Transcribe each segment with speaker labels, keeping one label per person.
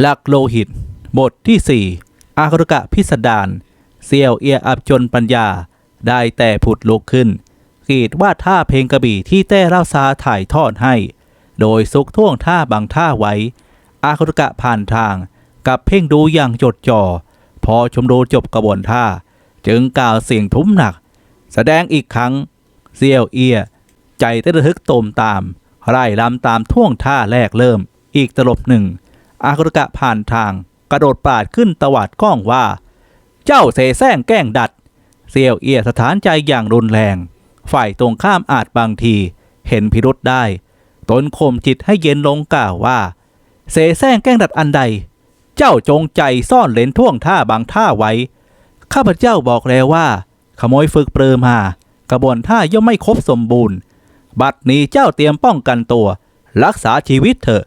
Speaker 1: หลักโลหิต บทที่สี่อาครุกะพิสดารเซียวเอียอับจนปัญญา ได้แต่ผุดลุกขึ้นขีดว่าท่าเพลงกระบี่ที่แต้เล่าซาถ่ายทอดให้ โดยซุกท่วงท่าบางท่าไว้ อาครุกะผ่านทาง กับเพ่งดูอย่างจดจ่อ พอชมดูจบกระบวนท่า จึงกล่าวเสียงทุ้มหนัก แสดงอีกครั้งเซียวเอีย ใจเต้นระทึกตมตามไร่ลำตามท่วงท่าแรกเริ่ม อีกตลบหนึ่ง อาคุรกะผ่านทาง กระโดดปาดขึ้นตวาดก้องว่า เจ้าเสแสร้งแกล้งดัด เซียวเอียสถานใจอย่างรุนแรง ฝ่ายตรงข้ามอาจบางที เห็นพิรุษได้ ตนข่มจิตให้เย็นลงกล่าวว่า เสแสร้งแกล้งดัดอันใด เจ้าจงใจซ่อนเลนท่วงท่าบางท่าไว้ ข้าพเจ้าบอกแล้วว่า ขโมยฝึกเปลือมากระบวนท่าย่อมไม่ครบสมบูรณ์ บัดนี้เจ้าเตรียมป้องกันตัว รักษาชีวิตเถอะ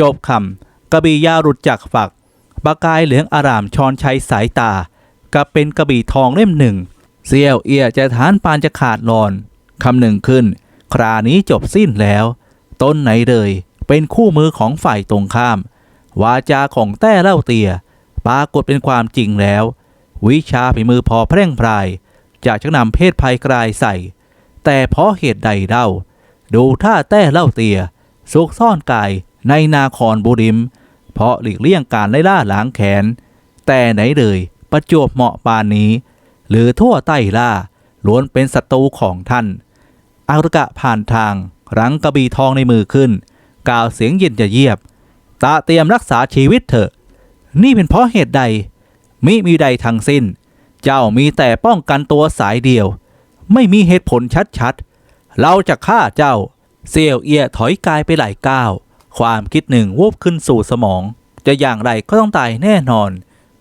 Speaker 1: จบคำ กระบี่ยาวหลุดจากฝักประกายเหลืองอารามชอนชัยสายตา กับเป็นกระบี่ทองเล่มหนึ่งเสียวเอียจะฐานปานจะขาดหลอนคำหนึ่งขึ้น ครานี้จบสิ้นแล้ว ต้นไหนเลย เป็นคู่มือของฝ่ายตรงข้าม วาจาของแต้เล่าเตียปรากฏเป็นความจริงแล้ว วิชาฝีมือพอแพร่งพรายจะชักนำเพศภัยกลายใส่ แต่เพราะเหตุใดเล่า ดูท่าแต้เล่าเตียซุกซ่อนกายในนาคอนบุริม เพราะหลีกเลี่ยงการไล่ล่าล้างแขนแต่ไหนเลยประจวบเหมาะปานนี้ หรือทั่วใต้ล่าล้วนเป็นศัตรูของท่านอารุกะผ่านทางรังกระบี่ทองในมือขึ้น กล่าวเสียงเย็นจะเยียบ ตาเตรียมรักษาชีวิตเถอะ นี่เป็นเพราะเหตุใด มิมีใดทั้งสิ้น เจ้ามีแต่ป้องกันตัวสายเดียว ไม่มีเหตุผลชัดๆ เราจะฆ่าเจ้า เซียวเอียถอยกายไปหลายก้าว ความคิดหนึ่งวูบขึ้นสู่สมอง จะอย่างไรก็ต้องตายแน่นอน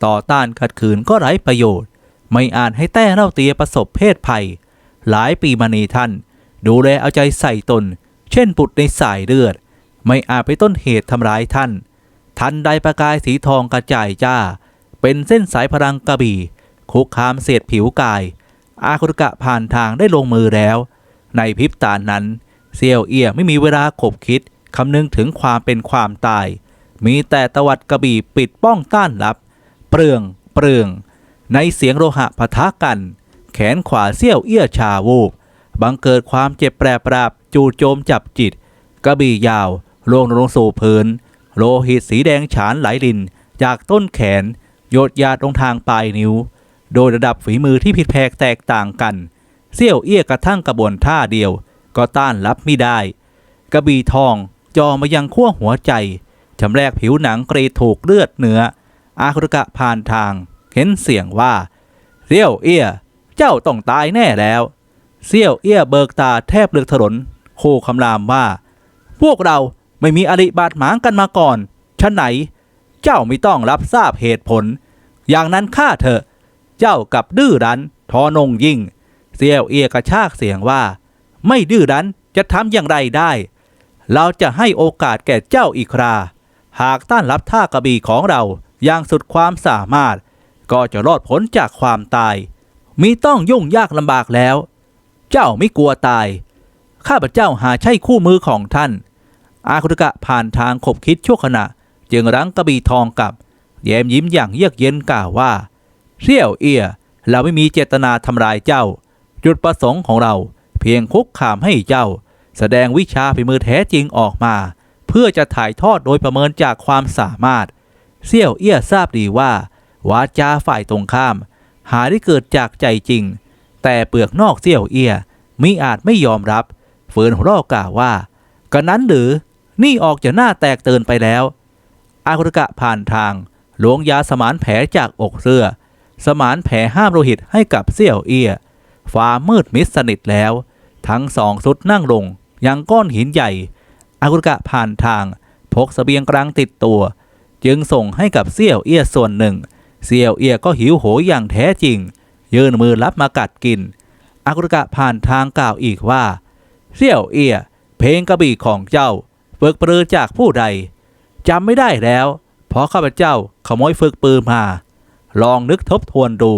Speaker 1: ต่อต้านขัดขืนก็ไร้ประโยชน์ ไม่อาจให้แต้เล่าเตียประสบเพศภัย หลายปีมานีท่าน ดูแลเอาใจใส่ตน เช่นปุดในสายเลือด ไม่อาจไปต้นเหตุทำร้ายท่าน ทันใดประกายสีทองกระจายจ้า เป็นเส้นสายพลังกระบี่คุกคามเศษผิวกาย อาคุรกะผ่านทางได้ลงมือแล้ว ในพริบตานั้นเซียวเอียไม่มีเวลาขบคิด คำนึงถึงความเป็นความตาย มีแต่ตวัดกระบี่ปิดป้องต้านรับ เปลือง เปลือง ในเสียงโลหะปะทะกัน แขนขวาเสี้ยวเอี้ยชาวูบบังเกิดความเจ็บแปรปราบจู่โจมจับจิต กระบี่ยาวลงลงสู่พื้น โลหิตสีแดงฉานไหลลิน จากต้นแขนโยดยาดลงทางปลายนิ้ว โดยระดับฝีมือที่ผิดแผกแตกต่างกัน เสี้ยวเอี้ยกระทั่งกระบวนท่าเดียว ก็ต้านรับไม่ได้ กระบี่ทอง จอมายังขั้วหัวใจชำแรกผิวหนังกรีดถูกเลือดเนื้อ อาคุรกะผ่านทาง เห็นเสียงว่าเสี้ยวเอี้ย เจ้าต้องตายแน่แล้วเสี้ยวเอี้ยเบิกตาแทบเลือกถนนคู่คำรามว่า พวกเราไม่มีอริบาดหมางกันมาก่อนชั้นไหน เจ้าไม่ต้องรับทราบเหตุผล อย่างนั้นข้าเถอะ เจ้ากับดื้อรั้น ทอนงยิ่ง เซียวเอียกระชากเสียงว่า ไม่ดื้อรั้นจะทำอย่างไรได้ เราจะให้โอกาสแก่เจ้าอีกครา หากต้านรับท่ากระบี่ของเราอย่างสุดความสามารถ ก็จะรอดพ้นจากความตายมิต้องยุ่งยากลำบากแล้ว เจ้าไม่กลัวตาย ข้าพเจ้าหาใช่คู่มือของท่าน อาคุตกะผ่านทางขบคิดชั่วขณะ จึงรั้งกระบี่ทองกับแย้มยิ้มอย่างเยือกเย็นกล่าวว่าเสี่ยวเอียเราไม่มีเจตนาทำลายเจ้า จุดประสงค์ของเราเพียงคุกคามให้เจ้า แสดงวิชาฝีมือแท้จริงออกมา เพื่อจะถ่ายทอดโดยประเมินจากความสามารถเสี่ยวเอี้ยทราบดีว่า วาจาฝ่ายตรงข้าม หาได้เกิดจากใจจริง แต่เปลือกนอกเสี่ยวเอี้ยมิอาจไม่ยอมรับฝืนหัวเราะกล่าวว่ากันนั้นหรือนี่ออกจะหน้าแตกเตือนไปแล้ว อาคุรกะผ่านทางหลวงยาสมานแผลจากอกเสื้อ สมานแผลห้ามโลหิตให้กับเสี่ยวเอี้ยฟ้ามืดมิดสนิทแล้ว ทั้งสองสุดนั่งลง อยังก้อนหินใหญ่ อากุรกะผ่านทาง พกสเสบียงกลางติดตัว จึงส่งให้กับเสี่ยวเอี้ยส่วนหนึ่งเสี่ยวเอี้ยก็หิวโหยอย่างแท้จริง ยื่นมือรับมากัดกิน อากุรกะผ่านทางกล่าวอีกว่าเสี่ยวเอี้ยเพลงกระบี่ของเจ้าฝึกปรือจากผู้ใดจำไม่ได้แล้ว เพราะข้าพเจ้าขโมยฝึกปืนมา ลองนึกทบทวนดู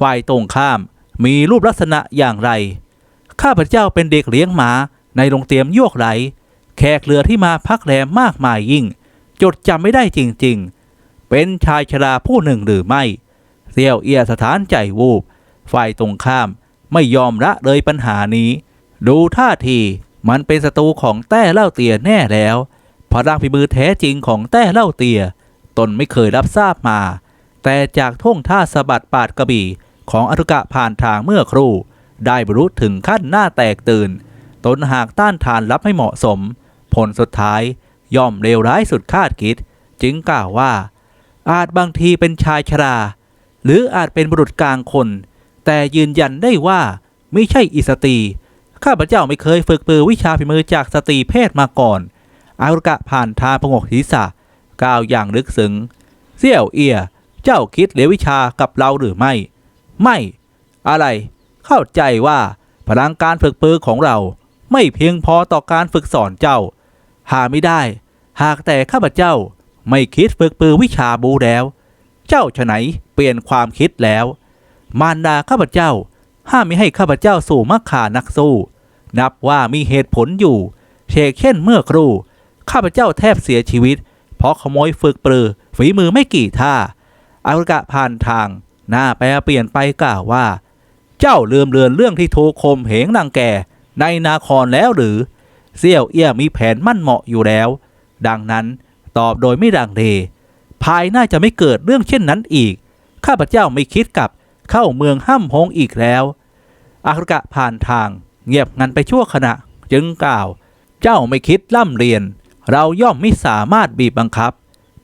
Speaker 1: ฝ่ายตรงข้ามมีรูปลักษณะอย่างไร ข้าพเจ้าเป็นเด็กเลี้ยงหมา ในโรงเตรียมยกไหล แขกเรือที่มาพักแรมมากมายยิ่ง จดจำไม่ได้จริงๆ เป็นชายชราผู้หนึ่งหรือไม่เซียวเอียสถานใจวูบ ฝ่ายตรงข้ามไม่ยอมละเลยปัญหานี้ ดูท่าทีมันเป็นศัตรูของแต้เล่าเตียแน่แล้วพลังฝีมือแท้จริงของแต้เล่าเตีย ตนไม่เคยรับทราบมา แต่จากท่งท่าสะบัดปาดกระบี่ของอรุกะผ่านทางเมื่อครู่ ได้บรรลุถึงขั้นหน้าแตกตื่น ตนหากต้านทานรับไม่เหมาะสม ผลสุดท้ายย่อมเลวร้ายสุดคาดคิด จึงกล่าวว่า อาจบางทีเป็นชายชรา หรืออาจเป็นบุรุษกลางคน แต่ยืนยันได้ว่าไม่ใช่อิสตีข้าพเจ้าไม่เคยฝึกปือวิชาฝีมือจากสตรีเพศมาก่อนอารุกะผ่านทางพงกศีรษะกล่าวอย่างลึกซึ้งเสี่ยวเอีย เจ้าคิดเหลววิชากับเราหรือไม่ ไม่ อะไร เข้าใจว่าพลังการฝึกปือของเรา ไม่เพียงพอต่อการฝึกสอนเจ้า หาไม่ได้ หากแต่ข้าพเจ้าไม่คิดฝึกปือวิชาบูแล้ว เจ้าฉะไหนเปลี่ยนความคิดแล้ว มารดาข้าพเจ้า ห้ามไม่ให้ข้าพเจ้าสู่มักขานักสู้ นับว่ามีเหตุผลอยู่เชกเช่นเมื่อครู่ ข้าพเจ้าแทบเสียชีวิต เพราะขโมยฝึกปรือฝีมือไม่กี่ท่าอากะผ่านทาง หน้าแปรเปลี่ยนไปกล่าวว่า เจ้าลืมเลือนเรื่องที่โทคมเหงนางแก่ ในนาครแล้วหรือเสี่ยวเอี้ยมีแผนมั่นเหมาะอยู่แล้ว ดังนั้นตอบโดยไม่ดังเลภายหน้าจะไม่เกิดเรื่องเช่นนั้นอีก ข้าพเจ้าไม่คิดกลับเข้าเมืองห้ำฮงอีกแล้วอารุกะผ่านทาง เงียบงันไปชั่วขณะ จึงกล่าว เจ้าไม่คิดล่ำเรียน เราย่อมไม่สามารถบีบบังคับ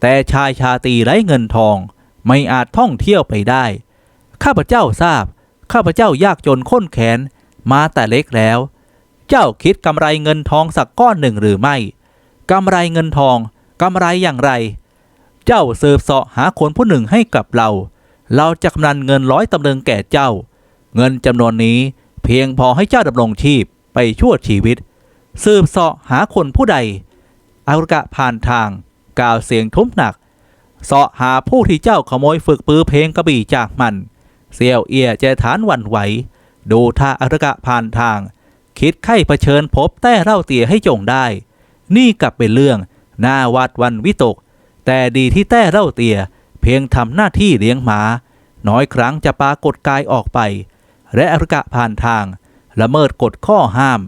Speaker 1: แต่ชายชาตีไร้เงินทอง ไม่อาจท่องเที่ยวไปได้ ข้าพเจ้าทราบ ข้าพเจ้ายากจนข้นแขนมาแต่เล็กแล้ว เจ้าคิดกำไรเงินทองสักก้อนหนึ่งหรือไม่กำไรเงินทองกำไรอย่างไร เจ้าเสืบเสาะหาคนผู้หนึ่งให้กับเรา เราจะกำนันเงินร้อยตำลึงแก่เจ้า เงินจำนวนนี้เพียงพอให้เจ้าดำรงชีพไปชั่วชีวิต สืบเสาะหาคนผู้ใดอารุกะผ่านทาง กล่าวเสียงทุ้มหนักเสาะหาผู้ที่เจ้าขโมยฝึกปือเพลงกระบี่จากมัน เซียวเอียเจฐานหวันไหว ดูท่าอารุกะผ่านทาง คิดไข้เผชิญพบแต่เล่าเตียให้จงได้ นี่กลับเป็นเรื่องน่าวาดวันวิตก แต่ดีที่แต้เล่าเตีย เพียงทำหน้าที่เลี้ยงหมา น้อยครั้งจะปรากฏกายออกไป และอรุกะผ่านทาง ละเมิดกฎข้อห้าม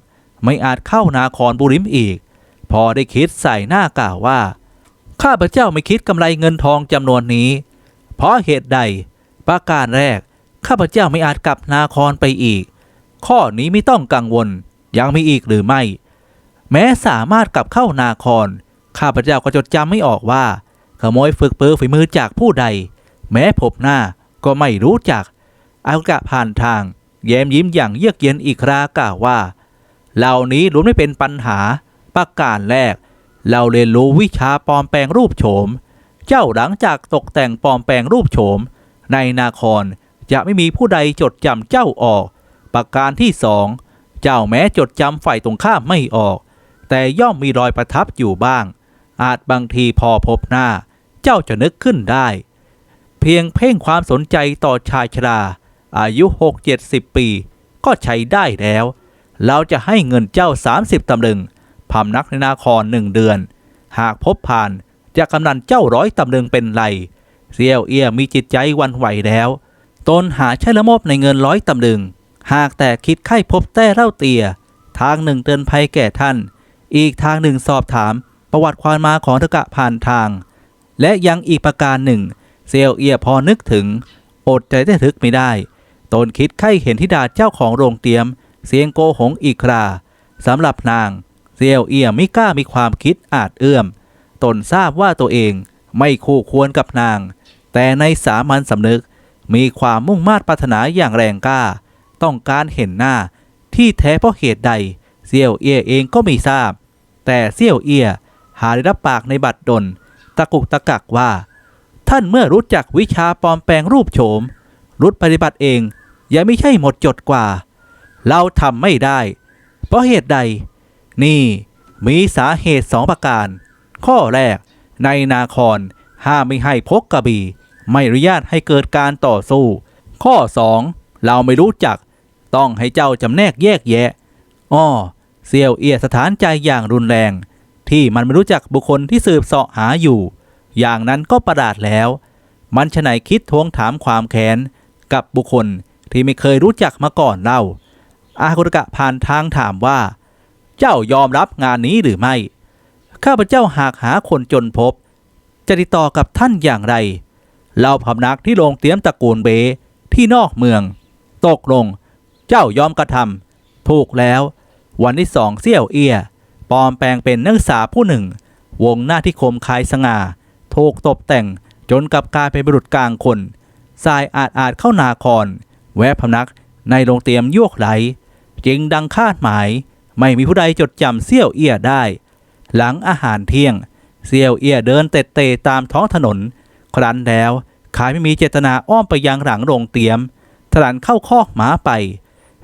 Speaker 1: ไม่อาจเข้านาครบุริมอีก พอได้คิดใส่หน้ากล่าวว่า ข้าพเจ้าไม่คิดกำไรเงินทองจำนวนนี้ เพราะเหตุใด ประการแรก ข้าพเจ้าไม่อาจกลับนาครไปอีก ข้อนี้ไม่ต้องกังวล ยังมีอีกหรือไม่ แม้สามารถกลับเข้านาคร ข้าพเจ้าก็จดจำไม่ออกว่า ขโมยฝึกปือฝีมือจากผู้ใด แม้พบหน้าก็ไม่รู้จักอากะผ่านทาง แย้มยิ้มอย่างเยือกเย็นอีกครากล่าวว่า เหล่านี้ล้วนไม่เป็นปัญหา ประการแรก เราเรียนรู้วิชาปลอมแปลงรูปโฉม เจ้าหลังจากตกแต่งปลอมแปลงรูปโฉม ในนาครจะไม่มีผู้ใดจดจำเจ้าออก ประการที่สองเจ้าแม้จดจำฝ่ายตรงข้ามไม่ออก แต่ย่อมมีรอยประทับอยู่บ้าง อาจบางทีพอพบหน้า เจ้าจะนึกขึ้นได้ เพียงเพ่งความสนใจต่อชายชรา อายุหกเจ็ดสิบปี ก็ใช้ได้แล้ว เราจะให้เงินเจ้า30ตำลึงพำนักในนาครหนึ่งเดือน หากพบผ่านจะกำนันเจ้าร้อยตำลึงเป็นไรเซียวเอียมีจิตใจวันไหวแล้ว ตนหาใช้ละโมบในเงินร้อยตำลึง หากแต่คิดไข้พบแต้เล่าเตีย ทางหนึ่งเตือนภัยแก่ท่าน อีกทางหนึ่งสอบถาม ประวัติความมาของทกะผ่านทาง และยังอีกประการหนึ่ง เซียวเอียพอนึกถึง อดใจได้ทึกไม่ได้ ตนคิดไข้เห็นทิดาเจ้าของโรงเตรียม เสียงโกหงอีกคราสำหรับนาง เซียวเอียไม่กล้ามีความคิดอาจเอื้อม ตนทราบว่าตัวเองไม่คู่ควรกับนาง แต่ในสามัญสำนึกมีความมุ่งมา่ปรารถนาอย่างแรงกล้า ต้องการเห็นหน้า ที่แท้เพราะเหตุใดเซี่ยวเอียเองก็ไม่ทราบ แต่เซี่ยวเอียหาได้รับปากในบัตรดลตะกุกตะกักว่า ท่านเมื่อรู้จักวิชาปลอมแปลงรูปโฉม รุดปฏิบัติเองยังไม่ใช่หมดจดกว่า เราทำไม่ได้ เพราะเหตุใด นี่มีสาเหตุสองประการ ข้อแรก ในนาครห้ามไม่ให้พกกระบี่ ไม่อนุญาตให้เกิดการต่อสู้ ข้อสองเราไม่รู้จัก ต้องให้เจ้าจำแนกแยกแยะ อ้อ เซียวเอียสถานใจอย่างรุนแรง ที่มันไม่รู้จักบุคคลที่สืบเสาะหาอยู่ อย่างนั้นก็ประหลาดแล้ว มันฉไหนคิดทวงถามความแค้น กับบุคคลที่ไม่เคยรู้จักมาก่อนเล่า อากุรกะผ่านทางถามว่า เจ้ายอมรับงานนี้หรือไม่ ข้าพเจ้าหากหาคนจนพบ จะติดต่อกับท่านอย่างไรเราพำนักที่โรงเตียมตระกูลเบที่นอกเมือง ตกลง เจ้ายอมกระทำถูกแล้ว วันที่สองเสี่ยวเอียปลอมแปลงเป็นนักศึกษาผู้หนึ่ง วงหน้าที่คมคายสง่าถูกตกแต่งจนกับกลายเป็นบุรุษกลางคนสายอาจอาจเข้านาครแวะพำนักในโรงเตรียมยวกไหลจึงดังคาดหมาย ไม่มีผู้ใดจดจำเสี่ยวเอียได้ หลังอาหารเที่ยง เสี่ยวเอียเดินเตะเตะตามท้องถนน ครั้นแล้วขายไม่มีเจตนาอ้อมไปยังหลังโรงเตรียมถลันเข้าคอกหมาไป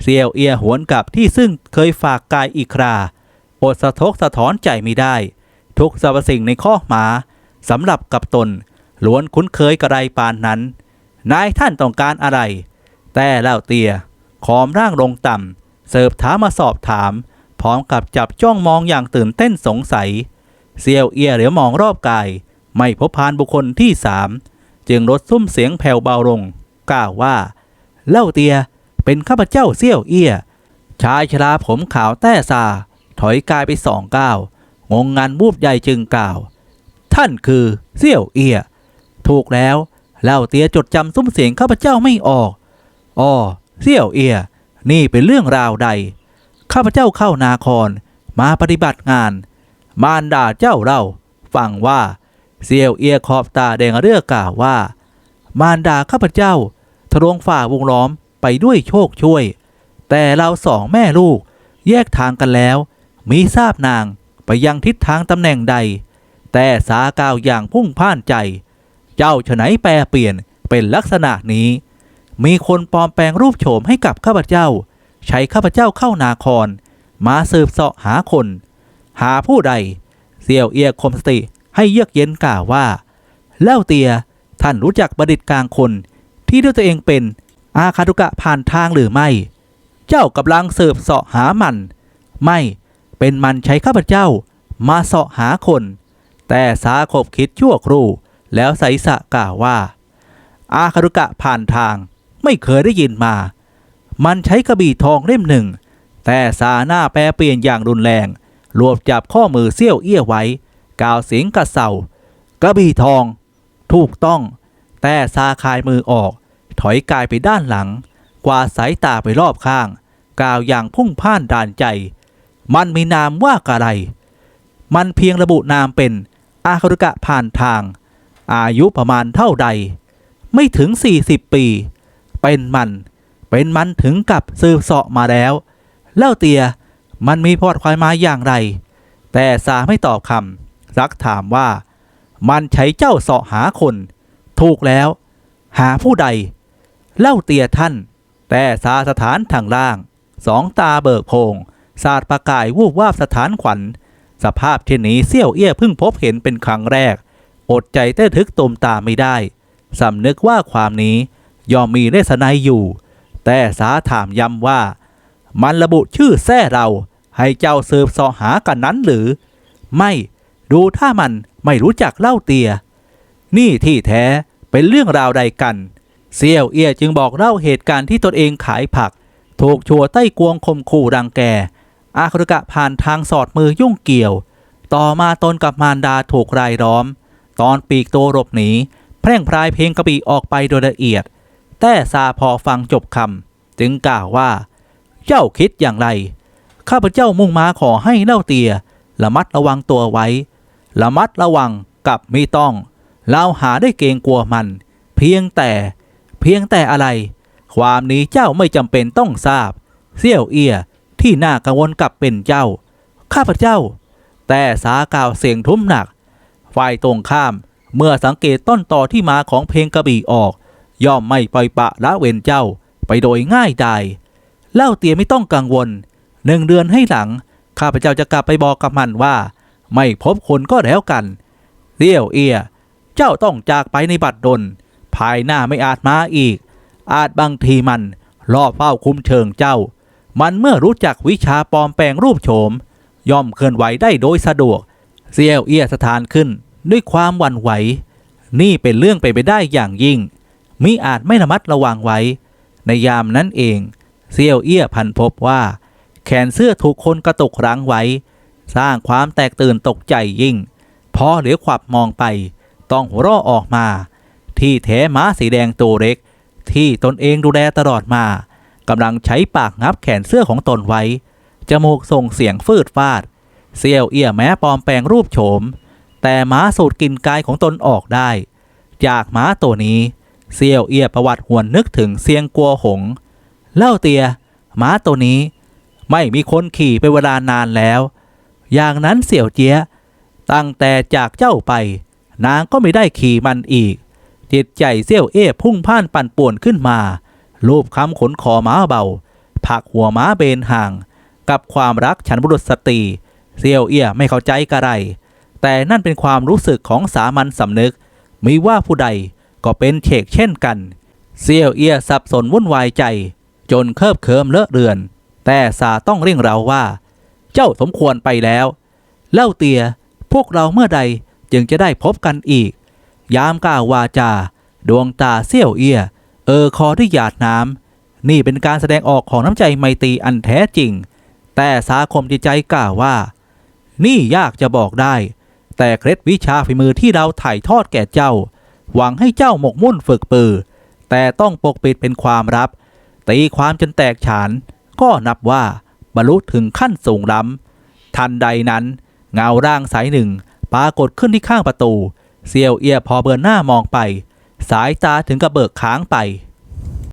Speaker 1: เสี่ยวเอียหวนกลับที่ซึ่งเคยฝากกายอีกครา อดสะทกสะท้อนใจไม่ได้ ทุกสรรพสิ่งในคอหมาสำหรับกับตนล้วนคุ้นเคยกระไรปานนั้น นายท่านต้องการอะไร แต่เล่าเตียขอมร่างลงต่ำเสิร์ฟถามมาสอบถาม พร้อมกับจับจ้องมองอย่างตื่นเต้นสงสัย เซียวเอียเหลียวมองรอบกาย ไม่พบพานบุคคลที่สามจึงลดซุ้มเสียงแผ่วเบาลงกล่าวว่า เล่าเตีย เป็นข้าพเจ้าเซี่ยวเอียชายชราผมขาวแต้ซา ถอยกายไปสองก้าวงงงันวูบใหญ่จึงกล่าว ท่านคือเซี่ยวเอียถูกแล้วเล่าเตียจดจำซุ้มเสียงข้าพเจ้าไม่ออกอ้อเซี่ยวเอีย นี่เป็นเรื่องราวใด ข้าพเจ้าเข้านาคร มาปฏิบัติงาน มารดาเจ้าเราฟังว่า เซี่ยวเอียขอบตาแดงเรือกกล่าวว่า มารดาข้าพเจ้าทะลวงฝ่าวงล้อม ไปด้วยโชคช่วย แต่เราสองแม่ลูกแยกทางกันแล้ว มีทราบนางไปยังทิศทางตำแหน่งใด แต่สากล่าวอย่างพุ่งพ่านใจ เจ้าฉะไหนแปลเปลี่ยนเป็นลักษณะนี้ มีคนปลอมแปลงรูปโฉมให้กับข้าพเจ้า ใช้ข้าพเจ้าเข้านาคร มาสืบเสาะหาคน หาผู้ใด เสี่ยวเอียคมสติให้เยือกเย็นกล่าวว่า เล่าเตียท่านรู้จักบัณฑิตกลางคนที่ด้วยตัวเองเป็น อาคาตุกะผ่านทางหรือไม่ เจ้ากำลังสืบเสาะหามัน ไม่เป็นมันใช้ข้าพเจ้า มาเสาะหาคน แต่สาคบคิดชั่วครู่ แล้วใสสะกล่าวว่า อาคาตุกะผ่านทางไม่เคยได้ยินมา มันใช้กระบี่ทองเล่มหนึ่ง แต่สาหน้าแปรเปลี่ยนอย่างรุนแรง รวบจับข้อมือเสี้ยวเอี้ยไว้ กล่าวเสียงกระเซากระบี่ทอง ถูกต้อง แต่ซาคายมือออก ถอยกายไปด้านหลัง กวาดสายตาไปรอบข้าง กล่าวอย่างพุ่งพ่านด่านใจ มันมีนามว่ากะไร มันเพียงระบุนามเป็นอาคารุกะผ่านทาง อายุประมาณเท่าใด ไม่ถึง 40 ปี เป็นมัน เป็นมันถึงกับสืบเสาะมาแล้ว เล่าเตียมันมีพอดควายมาอย่างไร แต่สาไม่ตอบคำซักถามว่า มันใช้เจ้าเสาะหาคน ถูกแล้ว หาผู้ใด เล่าเตียท่าน แต่สาสถานทางล่าง สองตาเบิกโพงสาดประกายวูบวาบสถานขวัญ สภาพเช่นนี้เซี่ยวเอี้ยเพิ่งพบเห็นเป็นครั้งแรก อดใจเต้ทึกตมตาไม่ได้สำนึกว่าความนี้ย่อมมีเลสนัยอยู่ แต่สาถามย้ำว่า มันระบุชื่อแท้เรา ให้เจ้าสืบสาะหากันนั้นหรือ ไม่ดูถ้ามันไม่รู้จักเล่าเตีย นี่ที่แท้เป็นเรื่องราวใดกัน เซี่ยวเอียจึงบอกเล่าเหตุการณ์ที่ตนเองขายผัก ถูกชัวใต้กวงคมขู่รังแก อาครุกะผ่านทางสอดมือยุ่งเกี่ยว ต่อมาตนกับมารดาถูกรายล้อม ตอนปีกโตหลบหนีแพร่งพรายเพลงกระบี่ออกไปโดยละเอียด แต่ซาพอฟังจบคำจึงกล่าวว่า เจ้าคิดอย่างไร ข้าพเจ้ามุ่งมาขอให้เล่าเตียระมัดระวังตัวไว้ ระมัดระวังกับไม่ต้องเราหาได้เกรงกลัวมัน เพียงแต่ เพียงแต่อะไร ความนี้เจ้าไม่จำเป็นต้องทราบ เสี่ยวเอียที่น่ากังวลกับเป็นเจ้า ข้าพเจ้า แต่สากล่าวเสียงทุ้มหนัก ฝ่ายตรงข้าม เมื่อสังเกตต้นต่อที่มาของเพลงกระบี่ออก ย่อมไม่ปล่อยปะละเว้นเจ้าไปโดยง่ายดายเล่าเตียไม่ต้องกังวลหนึ่งเดือนให้หลัง ข้าพเจ้าจะกลับไปบอกกับมันว่า ไม่พบคนก็แล้วกันเรี่ยวเอีย เจ้าต้องจากไปในบัดดล ภายหน้าไม่อาจมาอีก อาจบางทีมันรอเฝ้าคุ้มเชิงเจ้า มันเมื่อรู้จักวิชาปลอมแปลงรูปโฉม ย่อมเคลื่อนไหวได้โดยสะดวกเซียวเอียสถานขึ้นด้วยความหวั่นไหว นี่เป็นเรื่องไปไปได้อย่างยิ่ง มิอาจไม่ระมัดระวังไว้ ในยามนั้นเองเซียวเอี้ยพันพบว่า แขนเสื้อถูกคนกระตุกรั้งไว้ สร้างความแตกตื่นตกใจยิ่ง พอเหลียวขวับมองไป ต้องหัวเราะออกมา ที่แท้ม้าสีแดงตัวเล็ก ที่ตนเองดูแลตลอดมากำลังใช้ปากงับแขนเสื้อของตนไว้ จมูกส่งเสียงฟืดฟาด เซียวเอี้ยแม้ปลอมแปลงรูปโฉม แต่ม้าสูดกลินกายของตนออกได้ จากม้าตัวนี้ เซียวเอี้ยประวัติหวนนึกถึงเซียงกัวหง เล่าเตีย ม้าตัวนี้ ไม่มีคนขี่ไปนเวลานานแล้ว อย่างนั้นเสี่ยวเจียตั้งแต่จากเจ้าไป นางก็ไม่ได้ขี่มันอีก จิตใจเซี่ยวเอ้พุ่งพ่านปั่นป่วนขึ้นมา รูปคำขนคอม้าเบา ผักหัวม้าเบนห่าง กับความรักฉันบุรุษสตรีเซี่ยวเอี้ยไม่เข้าใจกระไร แต่นั่นเป็นความรู้สึกของสามัญสำนึก มิว่าผู้ใดก็เป็นเชกเช่นกัน เซี่ยวเอี้ยสับสนวุ่นวายใจ จนเคิบเคิมเลอะเรือน แต่สาต้องเร่งเราว่า เจ้าสมควรไปแล้ว เล่าเตียพวกเราเมื่อใดจึงจะได้พบกันอีก ยามกล่าววาจา ดวงตาเซี่ยวเอี้ย เออคอที่หยาดน้ำ นี่เป็นการแสดงออกของน้ำใจไมตรีอันแท้จริง แต่สาคมจิตใจกล่าวว่า นี่ยากจะบอกได้ แต่เคล็ดวิชาฝีมือที่เราถ่ายทอดแก่เจ้า หวังให้เจ้าหมกมุ่นฝึกปือ แต่ต้องปกปิดเป็นความลับ ตีความจนแตกฉาน ก็นับว่าบรรลุถึงขั้นสูงล้ำทันใดนั้น เงาร่างสายหนึ่งปรากฏขึ้นที่ข้างประตู เซียวเอียพอเบินหน้ามองไป สายตาถึงกับเบิกค้างไป